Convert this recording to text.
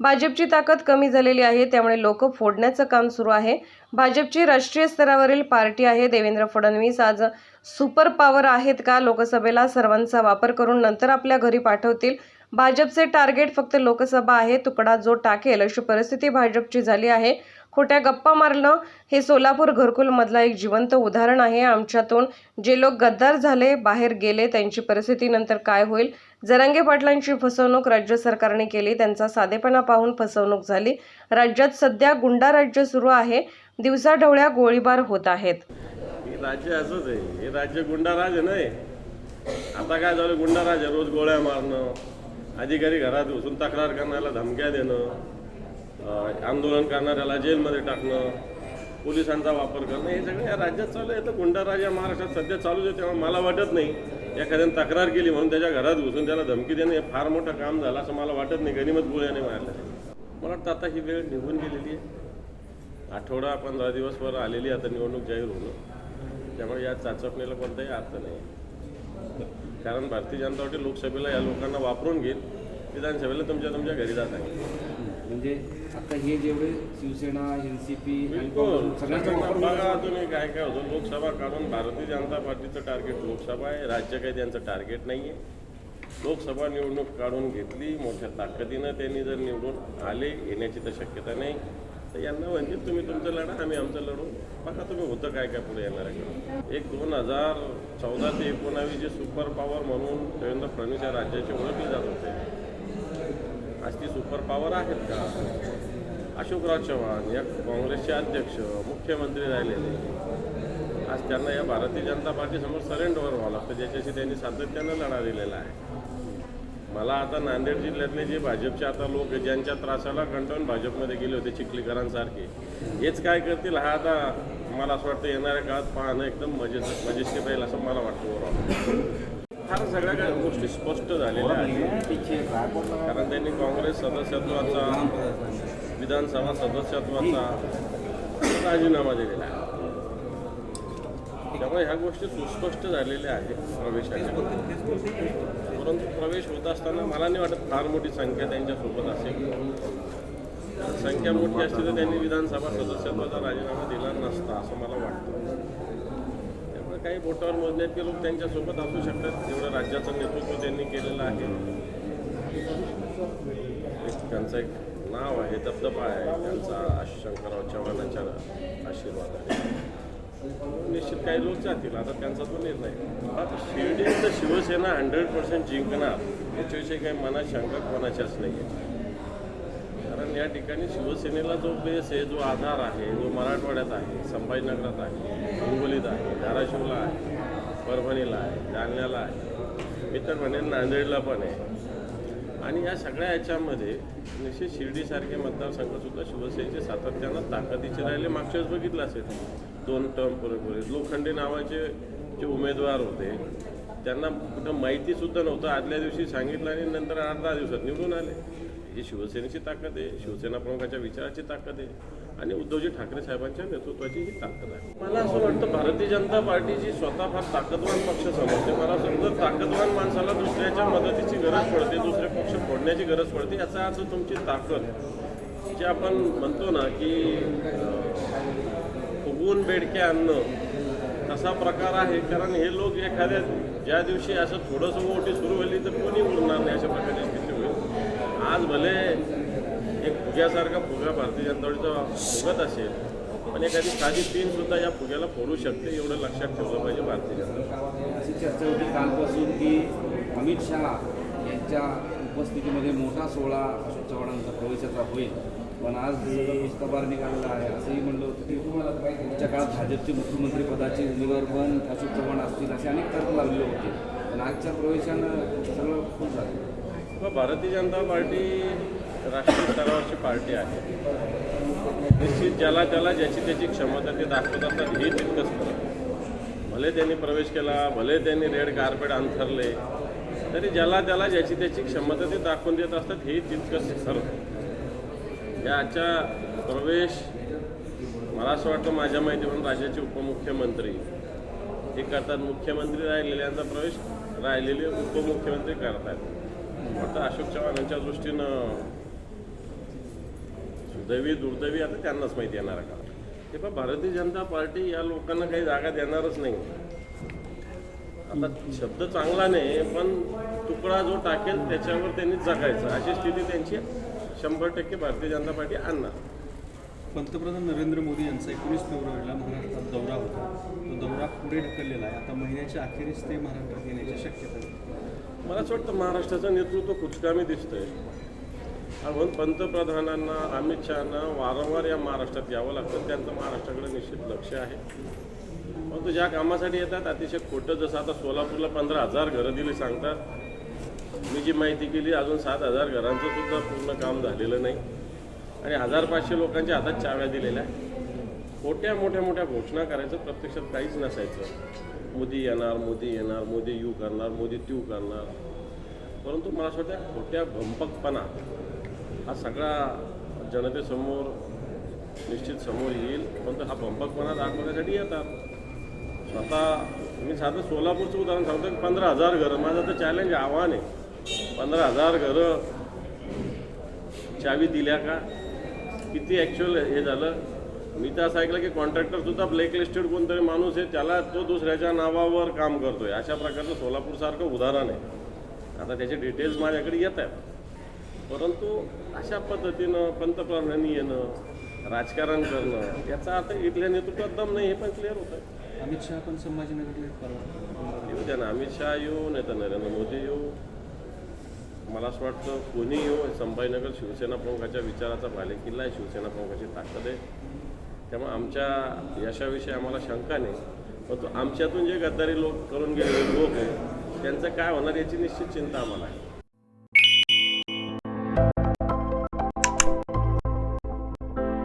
भाजपची ताकद कमी झालेली आहे त्यामुळे लोक फोडण्याचं काम सुरू आहे. भाजपची राष्ट्रीय स्तरावरील पार्टी आहे देवेंद्र फडणवीस. आज सुपर पॉवर आहेत का लोकसभेला? सर्वांचा वापर करून नंतर आपल्या घरी पाठवतील. भाजपचे टार्गेट फक्त लोकसभा आहे तुकडा जो टाकेल अशी परिस्थिती भाजपची झाली आहे. खोट्या गप्पा मारणं हे सोलापूर घरकुलमधला एक जिवंत उदाहरण आहे. आमच्यातून जे लोक गद्दार झाले बाहेर गेले त्यांची परिस्थिती नंतर काय होईल? जरांगे पाटलांची फसवणूक राज्य सरकारने केली. त्यांचा साधेपणा पाहून फसवणूक झाली. राज्यात सध्या गुंडा राज्य सुरू आहे. दिवसाढवळ्या गोळीबार होत आहेत. हे राज्य असंच आहे. हे राज्य गुंडाराज आहे नाही आता काय झालं? गुंडाराज आहे. रोज गोळ्या मारणं अधिकारी घरात घुसून तक्रार करण्याला धमक्या देणं आंदोलन करणाऱ्याला जेलमध्ये टाकणं पोलिसांचा वापर करणं हे सगळं या राज्यात चालू आहे. तर गुंडाराज या महाराष्ट्रात सध्या चालूच आहे तेव्हा मला वाटत नाही. एखाद्यानं तक्रार केली म्हणून त्याच्या घरात घुसून त्याला धमकी देणं हे फार मोठं काम झालं असं मला वाटत नाही. गनिमत गोळ्याने मारलं. मला वाटतं आता ही वेळ निघून गेलेली आहे. आठवडा पंधरा दिवसभर आलेली आता निवडणूक जाहीर होणं. त्यामुळे या चाचपणीला कोणताही अर्थ नाही. कारण भारतीय जनता पार्टी लोकसभेला या लोकांना वापरून घेईल. विधानसभेला तुमच्या तुमच्या घरी जात आहे. म्हणजे आता हे जेवढे शिवसेना एन सी पी बघा तुम्ही काय काय होतं लोकसभा काढून भारतीय जनता पार्टीचं टार्गेट लोकसभा आहे. राज्य काही त्यांचं टार्गेट नाही आहे लोकसभा निवडणूक काढून घेतली मोठ्या ताकदीनं त्यांनी जर निवडून आले येण्याची तर शक्यता नाही. तर यांना म्हणजे तुम्ही तुमचं लढा आम्ही आमचं लढू. बघा तुम्ही होतं काय काय पुढे येणार आहे. एक दोन हजार चौदा ते एकोणावीस जे सुपर पॉवर म्हणून देवेंद्र फडणवीस या राज्याचे ओळखले जात होते. आज ती सुपर पॉवर आहेत का? अशोकराव चव्हाण या काँग्रेसचे अध्यक्ष मुख्यमंत्री राहिलेले. आज त्यांना या भारतीय जनता पार्टीसमोर सरेंडर व्हावं लागतं ज्याच्याशी त्यांनी सातत्यानं लढा दिलेला आहे. मला आता नांदेड जिल्ह्यातले जे भाजपचे आता लोक ज्यांच्या त्रासाला कंटाळून भाजपमध्ये गेले होते चिखलीकरांसारखे हेच काय करतील? हा आता मला असं वाटतं येणाऱ्या काळात पाहणं एकदम मजेचं मजेशीर राहील असं मला वाटतं फार सगळ्या काही गोष्टी स्पष्ट झालेल्या आहेत. कारण त्यांनी काँग्रेस सदस्यत्वाचा विधानसभा सदस्यत्वाचा राजीनामा दिलेला आहे. त्यामुळे ह्या गोष्टी सुस्पष्ट झालेल्या आहेत प्रवेशाच्या. परंतु प्रवेश होत असताना मला नाही वाटत फार मोठी संख्या त्यांच्यासोबत असेल. संख्या मोठी असते तर त्यांनी विधानसभा सदस्यत्वाचा राजीनामा दिला नसता असं मला वाटतं. काही बोटावर मोजण्याचे लोक त्यांच्यासोबत असू शकतात एवढं राज्याचं नेतृत्व त्यांनी केलेलं आहे. त्यांचं एक नाव आहे दबदबा आहे. त्यांचा शंकरराव चव्हाणांच्या आशीर्वाद आहे. निश्चित काही लोक जातील आता त्यांचा तो निर्णय. आता शिर्डी तर शिवसेना हंड्रेड पर्सेंट जिंकणार याच्याविषयी काही मनात शंका कोणाच्याच नाही आहे या ठिकाणी शिवसेनेला जो बेस आहे जो आधार आहे जो मराठवाड्यात आहे संभाजीनगरात आहे हिंगोलीत आहे धाराशिवला आहे परभणीला आहे जालन्याला आहे मी तर म्हणेन नांदेडला पण आहे. आणि या सगळ्या याच्यामध्ये निश्चित शिर्डीसारखे मतदारसंघसुद्धा शिवसेनेचे सातत्यानं ताकदीचे राहिले. मागच्याच बघितलं असेल दोन टर्म पुरेपुरे लोखंडे नावाचे जे उमेदवार होते त्यांना कुठं माहितीसुद्धा नव्हतं. आदल्या दिवशी सांगितलं आणि नंतर आठ दहा दिवसात निवडून आले. ही शिवसेनेची ताकद आहे. शिवसेना प्रमुखाच्या विचाराची ताकद आहे. आणि उद्धवजी ठाकरे साहेबांच्या नेतृत्वाची ही ताकद आहे. मला असं वाटतं भारतीय जनता पार्टीची स्वतः फार ताकदवान पक्ष समजते. मला समजा ताकदवान माणसाला दुसऱ्याच्या मदतीची गरज पडते दुसरे पक्ष फोडण्याची गरज पडते. याचा अर्थ तुमची ताकद. जे आपण म्हणतो ना की फुगवून बेडके आणणं तसा प्रकार आहे? कारण हे लोक एखाद्या ज्या दिवशी असं थोडंसं मोठी सुरू झाली तर कोणी उरणार नाही अशा प्रकारची स्थिती होईल. आज भले एक फुग्यासारखा फुगा भारतीय जनता पार्टीचा फुगत असेल पण एखादी साधी तीन सुद्धा या फुग्याला फोडू शकते एवढं लक्षात ठेवलं पाहिजे भारतीय जनता. पार्टी अशी चर्चा होती कालपासून की अमित शहा यांच्या उपस्थितीमध्ये मोठा सोहळा अशोक चव्हाणांचा प्रवेशाचा होईल. पण आज सगळं पुस्तकाबार निघालेला आहे असंही म्हणलं होतं. की पुढच्या काळात भाजपचे मुख्यमंत्री पदाचे उमेदवार पण अशोक चव्हाण असतील असे अनेक तर्क लागले होते. पण आजच्या प्रवेशानं सगळं खूप झालं. भारतीय जनता पार्टी राष्ट्रीय स्तरावरची पार्टी आहे. निश्चित ज्याला त्याला ज्याची त्याची क्षमता ते दाखवत असतात हे तितकंच खरं. भले त्यांनी प्रवेश केला भले त्यांनी रेड कार्पेट अंथरले तरी ज्याला त्याला ज्याची त्याची क्षमता ते दाखवून देत असतात हे तितकंच खरं. या आजच्या प्रवेश मला असं वाटतं माझ्या माहितीवरून राज्याचे उपमुख्यमंत्री. हे करतात मुख्यमंत्री राहिलेल्यांचा प्रवेश राहिलेले उपमुख्यमंत्री करतात. आता अशोक चव्हाण यांच्या दृष्टीनं सुदैवी दुर्दैवी आता त्यांनाच माहिती येणार का? ते पण भारतीय जनता पार्टी या लोकांना काही जागा देणारच नाही. आता शब्द चांगला नाही पण तुकडा जो टाकेल त्याच्यावर त्यांनी जगायचं. अशी स्थिती त्यांची शंभर टक्के भारतीय जनता पार्टी आणणार. पंतप्रधान नरेंद्र मोदी यांचा एकोणीस फेब्रुवारीला महाराष्ट्रात दौरा होता. तो दौरा पुढे ढकललेला आहे. आता महिन्याच्या अखेरीस ते महाराष्ट्रात येण्याची शक्यता मला असं वाटतं महाराष्ट्राचं नेतृत्व कुचकामी दिसतंय. आपण पंतप्रधानांना अमित शहाना वारंवार या महाराष्ट्रात यावं लागतं. त्यांचं महाराष्ट्राकडे निश्चित लक्ष आहे. परंतु ज्या कामासाठी येतात अतिशय खोटं. जसं आता सोलापूरला पंधरा हजार घरं दिली सांगतात. जी माहिती केली अजून सात हजार घरांचं सुद्धा पूर्ण काम झालेलं नाही. आणि हजार पाचशे लोकांच्या हातात चाव्या दिलेल्या मोठ्या मोठ्या मोठ्या घोषणा करायचं प्रत्यक्षात काहीच नसायचं. मोदी येणार मोदी येणार मोदी यू करणार मोदी त्यू करणार. परंतु मला असं वाटतं खोट्या भंपकपणा हा सगळा जनतेसमोर निश्चित समोर येईल. परंतु हा भंपकपणा दाखवण्यासाठी येतात. स्वतः मी साधं सोलापूरचं उदाहरण सांगतो की पंधरा हजार घरं. माझं तर चॅलेंज आव्हान आहे. पंधरा हजार घरं. चावी दिल्या का? किती ॲक्च्युअल हे झालं? मी तर असं ऐकलं की कॉन्ट्रॅक्टर सुद्धा ब्लॅकलिस्टेड कोणतरी माणूस आहे त्याला तो दुसऱ्याच्या नावावर काम करतोय. अशा प्रकारचं सोलापूरसारखं उदाहरण आहे. आता त्याचे डिटेल्स माझ्याकडे येत आहेत. परंतु अशा पद्धतीनं पंतप्रधानांनी येणं राजकारण करणं याचा अर्थ इथल्या नेतृत्वात दम नाही हे पण क्लिअर होतं अमित शहा पण संभाजीनगरला येऊ द्या ना अमित शहा येऊ नाही तर नरेंद्र मोदी येऊ. मला असं वाटतं कोणी येऊ हो, संभाजीनगर शिवसेना प्रमुखाच्या विचाराचा बालेकिल्ला आहे. शिवसेना प्रमुखाची ताकद आहे. त्यामुळे आमच्या यशाविषयी आम्हाला शंका नाही. परंतु आमच्यातून जे गद्दारी लोक करून गेलेले लोक आहे त्यांचं काय होणार याची निश्चित चिंता आम्हाला आहे.